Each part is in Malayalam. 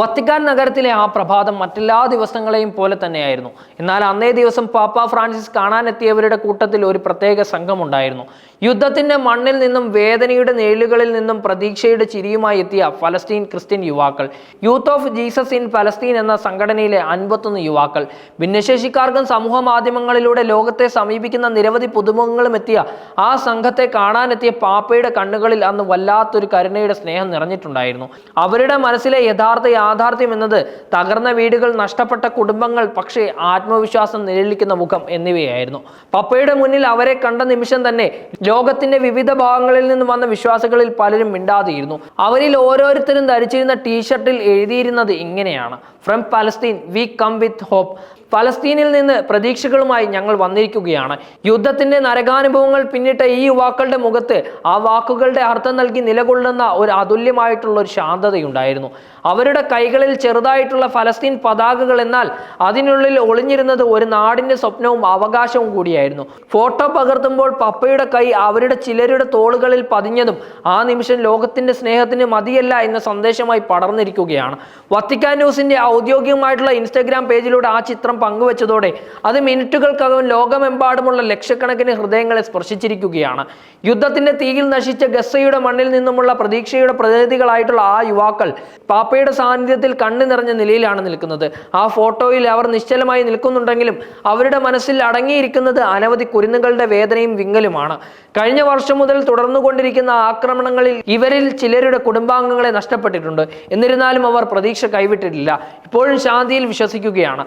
വത്തിക്കാൻ നഗരത്തിലെ ആ പ്രഭാതം മറ്റെല്ലാ ദിവസങ്ങളെയും പോലെ തന്നെയായിരുന്നു. എന്നാൽ അന്നേ ദിവസം പാപ്പ ഫ്രാൻസിസ് കാണാനെത്തിയവരുടെ കൂട്ടത്തിൽ ഒരു പ്രത്യേക സംഘമുണ്ടായിരുന്നു. യുദ്ധത്തിന്റെ മണ്ണിൽ നിന്നും വേദനയുടെ നേളുകളിൽ നിന്നും പ്രതീക്ഷയുടെ ചിരിയുമായി എത്തിയ ഫലസ്തീൻ ക്രിസ്ത്യൻ യുവാക്കൾ. യൂത്ത് ഓഫ് ജീസസ് ഇൻ ഫലസ്തീൻ എന്ന സംഘടനയിലെ അൻപത്തൊന്ന് യുവാക്കൾ. ഭിന്നശേഷിക്കാർക്കും സമൂഹ മാധ്യമങ്ങളിലൂടെ ലോകത്തെ സമീപിക്കുന്ന നിരവധി പുതുമുഖങ്ങളും എത്തിയ ആ സംഘത്തെ കാണാനെത്തിയ പാപ്പയുടെ കണ്ണുകളിൽ അന്ന് വല്ലാത്തൊരു കരുണയുടെ സ്നേഹം നിറഞ്ഞിട്ടുണ്ടായിരുന്നു. അവരുടെ മനസ്സിലെ യഥാർത്ഥ യാഥാർത്ഥ്യം എന്നത് തകർന്ന വീടുകൾ നഷ്ടപ്പെട്ട കുടുംബങ്ങൾ പക്ഷേ ആത്മവിശ്വാസം നിഴലിക്കുന്ന മുഖം എന്നിവയായിരുന്നു. പപ്പയുടെ മുന്നിൽ അവരെ കണ്ട നിമിഷം തന്നെ ലോകത്തിന്റെ വിവിധ ഭാഗങ്ങളിൽ നിന്ന് വന്ന വിശ്വാസികളിൽ പലരും മിണ്ടാതിരുന്നു. അവരിൽ ഓരോരുത്തരും ധരിച്ചിരുന്ന ടീഷർട്ടിൽ എഴുതിയിരുന്നത് ഇങ്ങനെയാണ്. From Palestine we come with hope ഫലസ്തീനിൽ നിന്ന് പ്രതീക്ഷകളുമായി ഞങ്ങൾ വന്നിരിക്കുകയാണ്. യുദ്ധത്തിന്റെ നരകാനുഭവങ്ങൾ പിന്നിട്ട ഈ യുവാക്കളുടെ മുഖത്ത് ആ വാക്കുകളുടെ അർത്ഥം നൽകി നിലകൊള്ളുന്ന ഒരു അതുല്യമായിട്ടുള്ള ഒരു ശാന്തതയുണ്ടായിരുന്നു. അവരുടെ കൈകളിൽ ചെറുതായിട്ടുള്ള ഫലസ്തീൻ പതാകകൾ എന്നാൽ അതിനുള്ളിൽ ഒളിഞ്ഞിരുന്നത് ഒരു നാടിന്റെ സ്വപ്നവും അവകാശവും കൂടിയായിരുന്നു. ഫോട്ടോ പകർത്തുമ്പോൾ പപ്പയുടെ കൈ അവരുടെ ചിലരുടെ തോളുകളിൽ പതിഞ്ഞതും ആ നിമിഷം ലോകത്തിന്റെ സ്നേഹത്തിന് മതിയല്ല എന്ന സന്ദേശമായി പടർന്നിരിക്കുകയാണ്. വത്തിക്കാൻ ന്യൂസിന്റെ ഔദ്യോഗികമായിട്ടുള്ള ഇൻസ്റ്റഗ്രാം പേജിലൂടെ ആ ചിത്രം പങ്കുവച്ചതോടെ അത് മിനിറ്റുകൾക്കകം ലോകമെമ്പാടുമുള്ള ലക്ഷക്കണക്കിന് ഹൃദയങ്ങളെ സ്പർശിച്ചിരിക്കുകയാണ്. യുദ്ധത്തിന്റെ തീയിൽ നശിച്ച ഗസ്സയുടെ മണ്ണിൽ നിന്നുമുള്ള പ്രതീക്ഷയുടെ പ്രതിനിധികളായിട്ടുള്ള ആ യുവാക്കൾ പാപ്പയുടെ സാന്നിധ്യത്തിൽ കണ്ണു നിറഞ്ഞ നിലയിലാണ് നിൽക്കുന്നത്. ആ ഫോട്ടോയിൽ അവർ നിശ്ചലമായി നിൽക്കുന്നുണ്ടെങ്കിലും അവരുടെ മനസ്സിൽ അടങ്ങിയിരിക്കുന്നത് അനവധി കുരുന്നുകളുടെ വേദനയും വിങ്ങലുമാണ്. കഴിഞ്ഞ വർഷം മുതൽ തുടർന്നുകൊണ്ടിരിക്കുന്ന ആക്രമണങ്ങളിൽ ഇവരിൽ ചിലരുടെ കുടുംബാംഗങ്ങളെ നഷ്ടപ്പെട്ടിട്ടുണ്ട്. എന്നിരുന്നാലും അവർ പ്രതീക്ഷ കൈവിട്ടിട്ടില്ല. ഇപ്പോഴും ശാന്തിയിൽ വിശ്വസിക്കുകയാണ്.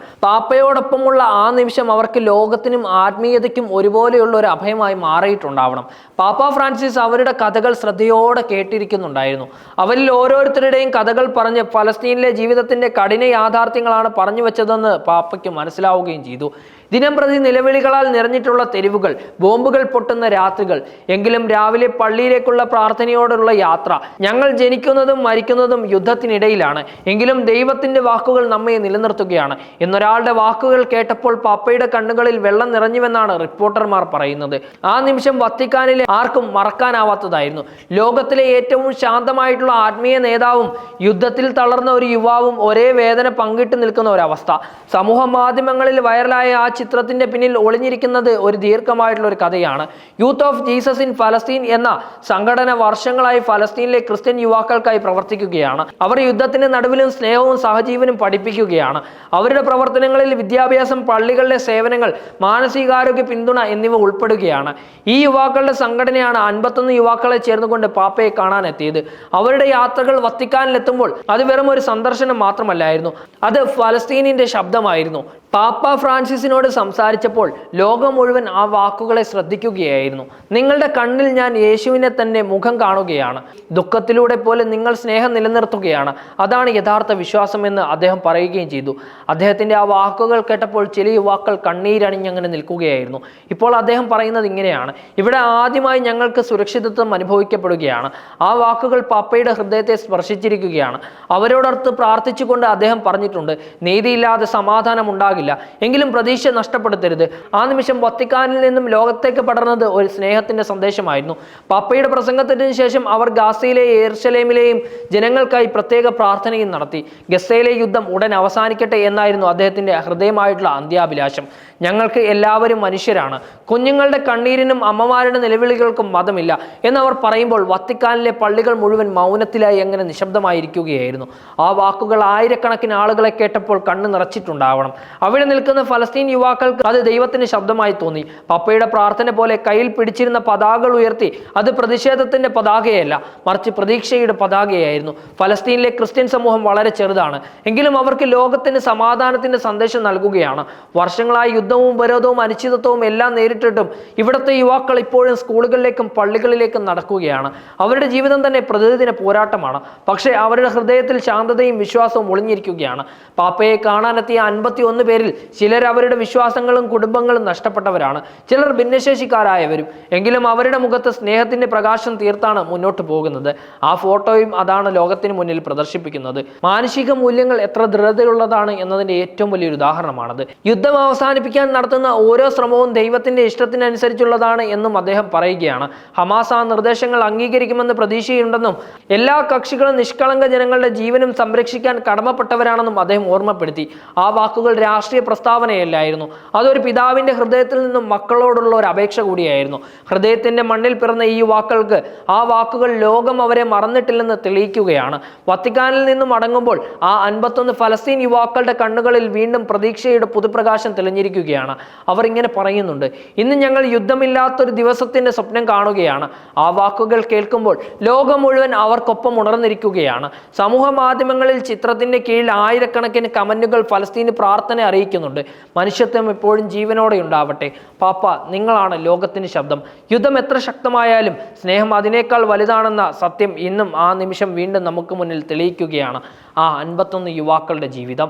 പാപ്പയോടൊപ്പമുള്ള ആ നിമിഷം അവർക്ക് ലോകത്തിനും ആത്മീയതയ്ക്കും ഒരുപോലെയുള്ള ഒരു അഭയമായി മാറിയിട്ടുണ്ടാവണം. പാപ്പ ഫ്രാൻസിസ് അവരുടെ കഥകൾ ശ്രദ്ധയോടെ കേട്ടിരിക്കുന്നുണ്ടായിരുന്നു. അവരിൽ ഓരോരുത്തരുടെയും കഥകൾ പറഞ്ഞ് ഫലസ്തീനിലെ ജീവിതത്തിന്റെ കഠിന യാഥാർത്ഥ്യങ്ങളാണ് പറഞ്ഞു വെച്ചതെന്ന് പാപ്പയ്ക്ക് മനസ്സിലാവുകയും ചെയ്തു. ദിനം പ്രതി നിലവിളികളാൽ നിറഞ്ഞിട്ടുള്ള തെരുവുകൾ ബോംബുകൾ പൊട്ടുന്ന രാത്രികൾ എങ്കിലും രാവിലെ പള്ളിയിലേക്കുള്ള പ്രാർത്ഥനയോടുള്ള യാത്ര ഞങ്ങൾ ജനിക്കുന്നതും മരിക്കുന്നതും യുദ്ധത്തിനിടയിലാണ്. എങ്കിലും ദൈവത്തിന്റെ വാക്കുകൾ നമ്മെ നിലനിർത്തുകയാണ്. എന്നൊരാളുടെ വാക്കുകൾ കേട്ടപ്പോൾ പാപ്പയുടെ കണ്ണുകളിൽ വെള്ളം നിറഞ്ഞുവെന്നാണ് റിപ്പോർട്ടർമാർ പറയുന്നത്. ആ നിമിഷം വത്തിക്കാനിലെ ആർക്കും മറക്കാനാവാത്തതായിരുന്നു. ലോകത്തിലെ ഏറ്റവും ശാന്തമായിട്ടുള്ള ആത്മീയ നേതാവും യുദ്ധത്തിൽ തളർന്ന ഒരു യുവാവും ഒരേ വേദന പങ്കിട്ട് നിൽക്കുന്ന ഒരവസ്ഥ. സമൂഹ മാധ്യമങ്ങളിൽ വൈറലായ ആ ചിത്രത്തിന്റെ പിന്നിൽ ഒളിഞ്ഞിരിക്കുന്നത് ഒരു ദീർഘമായിട്ടുള്ള ഒരു കഥയാണ്. യൂത്ത് ഓഫ് ജീസസ് ഇൻ ഫലസ്തീൻ എന്ന സംഘടന വർഷങ്ങളായി ഫലസ്തീനിലെ ക്രിസ്ത്യൻ യുവാക്കൾക്കായി പ്രവർത്തിക്കുകയാണ്. അവർ യുദ്ധത്തിന്റെ നടുവിലും സ്നേഹവും സഹജീവനും പഠിപ്പിക്കുകയാണ്. അവരുടെ പ്രവർത്തനങ്ങളിൽ വിദ്യാഭ്യാസം പള്ളികളിലെ സേവനങ്ങൾ മാനസികാരോഗ്യ പിന്തുണ എന്നിവ ഉൾപ്പെടുകയാണ്. ഈ യുവാക്കളുടെ സംഘടനയാണ് അൻപത്തൊന്ന് യുവാക്കളെ ചേർന്നുകൊണ്ട് പാപ്പയെ കാണാനെത്തിയത് അവരുടെ യാത്രകൾ വത്തിക്കാനിലെത്തുമ്പോൾ അത് വെറും ഒരു സന്ദർശനം മാത്രമല്ലായിരുന്നു. അത് ഫലസ്തീനിന്റെ ശബ്ദമായിരുന്നു. പാപ്പ ഫ്രാൻസിസിനോട് സംസാരിച്ചപ്പോൾ ലോകം മുഴുവൻ ആ വാക്കുകളെ ശ്രദ്ധിക്കുകയായിരുന്നു. നിങ്ങളുടെ കണ്ണിൽ ഞാൻ യേശുവിനെ തന്നെ മുഖം കാണുകയാണ്. ദുഃഖത്തിലൂടെ പോലെ നിങ്ങൾ സ്നേഹം നിലനിർത്തുകയാണ്. അതാണ് യഥാർത്ഥ വിശ്വാസമെന്ന് അദ്ദേഹം പറയുകയും ചെയ്തു. അദ്ദേഹത്തിന്റെ ആ വാക്കുകൾ കേട്ടപ്പോൾ ചില യുവാക്കൾ കണ്ണീരണിഞ്ഞങ്ങനെ നിൽക്കുകയായിരുന്നു. ഇപ്പോൾ അദ്ദേഹം പറയുന്നത് ഇങ്ങനെയാണ്. ഇവിടെ ആദ്യമായി ഞങ്ങൾക്ക് സുരക്ഷിതത്വം അനുഭവിക്കപ്പെടുകയാണ്. ആ വാക്കുകൾ പാപ്പയുടെ ഹൃദയത്തെ സ്പർശിച്ചിരിക്കുകയാണ്. അവരോടൊത്ത് പ്രാർത്ഥിച്ചുകൊണ്ട് അദ്ദേഹം പറഞ്ഞിട്ടുണ്ട് നീതിയില്ലാതെ സമാധാനം ഉണ്ടാകില്ല എങ്കിലും പ്രതീക്ഷ നഷ്ടപ്പെടുത്തരുത്. ആ നിമിഷം വത്തിക്കാനിൽ നിന്നും ലോകത്തേക്ക് പടർന്നത് ഒരു സ്നേഹത്തിന്റെ സന്ദേശമായിരുന്നു. പാപ്പയുടെ പ്രസംഗത്തിന് ശേഷം അവർ ഗാസയിലെ എർശലേമിലെയും ജനങ്ങൾക്കായി പ്രത്യേക പ്രാർത്ഥനയും നടത്തി. ഗസയിലെ യുദ്ധം ഉടൻ അവസാനിക്കട്ടെ എന്നായിരുന്നു അദ്ദേഹത്തിന്റെ ഹൃദയമായിട്ടുള്ള അന്ത്യാഭിലാഷം. ഞങ്ങൾക്ക് എല്ലാവരും മനുഷ്യരാണ്. കുഞ്ഞുങ്ങളുടെ കണ്ണീരിനും അമ്മമാരുടെ നിലവിളികൾക്കും മതമില്ല എന്നവർ പറയുമ്പോൾ വത്തിക്കാനിലെ പള്ളികൾ മുഴുവൻ മൗനത്തിലായി എങ്ങനെ നിശബ്ദമായിരിക്കുകയായിരുന്നു. ആ വാക്കുകൾ ആയിരക്കണക്കിന് ആളുകളെ കേട്ടപ്പോൾ കണ്ണ് നിറച്ചിട്ടുണ്ടാവണം. അവിടെ നിൽക്കുന്ന ഫലസ്തീൻ യുവാക്കൾക്ക് അത് ദൈവത്തിന് ശബ്ദമായി തോന്നി. പപ്പയുടെ പ്രാർത്ഥന പോലെ കയ്യിൽ പിടിച്ചിരുന്ന പതാകകൾ ഉയർത്തി അത് പ്രതിഷേധത്തിന്റെ പതാകയല്ല മറിച്ച് പ്രതീക്ഷയുടെ പതാകയായിരുന്നു. ഫലസ്തീനിലെ ക്രിസ്ത്യൻ സമൂഹം വളരെ ചെറുതാണ്. എങ്കിലും അവർക്ക് ലോകത്തിന് സമാധാനത്തിന്റെ സന്ദേശം നൽകുകയാണ്. വർഷങ്ങളായി യുദ്ധവും ഉപരോധവും അനിശ്ചിതത്വവും എല്ലാം നേരിട്ടിട്ടും ഇവിടുത്തെ യുവാക്കൾ ഇപ്പോഴും സ്കൂളുകളിലേക്കും പള്ളികളിലേക്കും നടക്കുകയാണ്. അവരുടെ ജീവിതം തന്നെ പ്രതിദിന പോരാട്ടമാണ്. പക്ഷേ അവരുടെ ഹൃദയത്തിൽ ശാന്തതയും വിശ്വാസവും ഒളിഞ്ഞിരിക്കുകയാണ്. പാപ്പയെ കാണാനെത്തിയ അൻപത്തി ഒന്ന് പേരിൽ പേരിൽ ചിലർ അവരുടെ വിശ്വാസങ്ങളും കുടുംബങ്ങളും നഷ്ടപ്പെട്ടവരാണ്. ചിലർ ഭിന്നശേഷിക്കാരായവരും. എങ്കിലും അവരുടെ മുഖത്ത് സ്നേഹത്തിന്റെ പ്രകാശം തീർത്താണ് മുന്നോട്ട് പോകുന്നത്. ആ ഫോട്ടോയും അതാണ് ലോകത്തിന് മുന്നിൽ പ്രദർശിപ്പിക്കുന്നത്. മാനുഷിക മൂല്യങ്ങൾ എത്ര ദൃഢതയുള്ളതാണ് എന്നതിന്റെ ഏറ്റവും വലിയൊരു ഉദാഹരണമാണത്. യുദ്ധം അവസാനിപ്പിക്കാൻ നടത്തുന്ന ഓരോ ശ്രമവും ദൈവത്തിന്റെ ഇഷ്ടത്തിനനുസരിച്ചുള്ളതാണ് എന്നും അദ്ദേഹം പറയുകയാണ്. ഹമാസ് ആ നിർദ്ദേശങ്ങൾ അംഗീകരിക്കുമെന്ന് പ്രതീക്ഷയുണ്ടെന്നും എല്ലാ കക്ഷികളും നിഷ്കളങ്ക ജനങ്ങളുടെ ജീവനും സംരക്ഷിക്കാൻ കടമപ്പെട്ടവരാണെന്നും അദ്ദേഹം ഓർമ്മപ്പെടുത്തി. ആ വാക്കുകൾ രാഷ്ട്രീയ പ്രസ്താവനയല്ലായിരുന്നു. അതൊരു പിതാവിന്റെ ഹൃദയത്തിൽ നിന്നും മക്കളോടുള്ള ഒരു അപേക്ഷ കൂടിയായിരുന്നു. ഹൃദയത്തിന്റെ മണ്ണിൽ പിറന്ന ഈ വാക്കുകൾക്ക് ആ വാക്കുകൾ ലോകം അവരെ മറന്നിട്ടില്ലെന്ന് തെളിയിക്കുകയാണ്. വത്തിക്കാനിൽ നിന്നും അടങ്ങുമ്പോൾ ആ അൻപത്തൊന്ന് ഫലസ്തീൻ യുവാക്കളുടെ കണ്ണുകളിൽ വീണ്ടും പ്രതീക്ഷയുടെ പുതുപ്രകാശം തെളിഞ്ഞിരിക്കുകയാണ്. അവർ ഇങ്ങനെ പറയുന്നുണ്ട് ഇന്ന് ഞങ്ങൾ യുദ്ധമില്ലാത്തൊരു ദിവസത്തിന്റെ സ്വപ്നം കാണുകയാണ്. ആ വാക്കുകൾ കേൾക്കുമ്പോൾ ലോകം മുഴുവൻ അവർക്കൊപ്പം ഉണർന്നിരിക്കുകയാണ്. സമൂഹ മാധ്യമങ്ങളിൽ ചിത്രത്തിന്റെ കീഴിൽ ആയിരക്കണക്കിന് കമന്റുകൾ ഫലസ്തീന് പ്രാർത്ഥന അറിയിക്കുന്നുണ്ട്. മനുഷ്യത്വം എപ്പോഴും ജീവനോടെ ഉണ്ടാവട്ടെ. പാപ്പ നിങ്ങളാണ് ലോകത്തിന് ശബ്ദം. യുദ്ധം എത്ര ശക്തമായാലും സ്നേഹം അതിനേക്കാൾ വലുതാണെന്ന സത്യം ഇന്നും ആ നിമിഷം വീണ്ടും നമുക്ക് മുന്നിൽ തെളിയിക്കുകയാണ്. ആ അൻപത്തൊന്ന് യുവാക്കളുടെ ജീവിതം.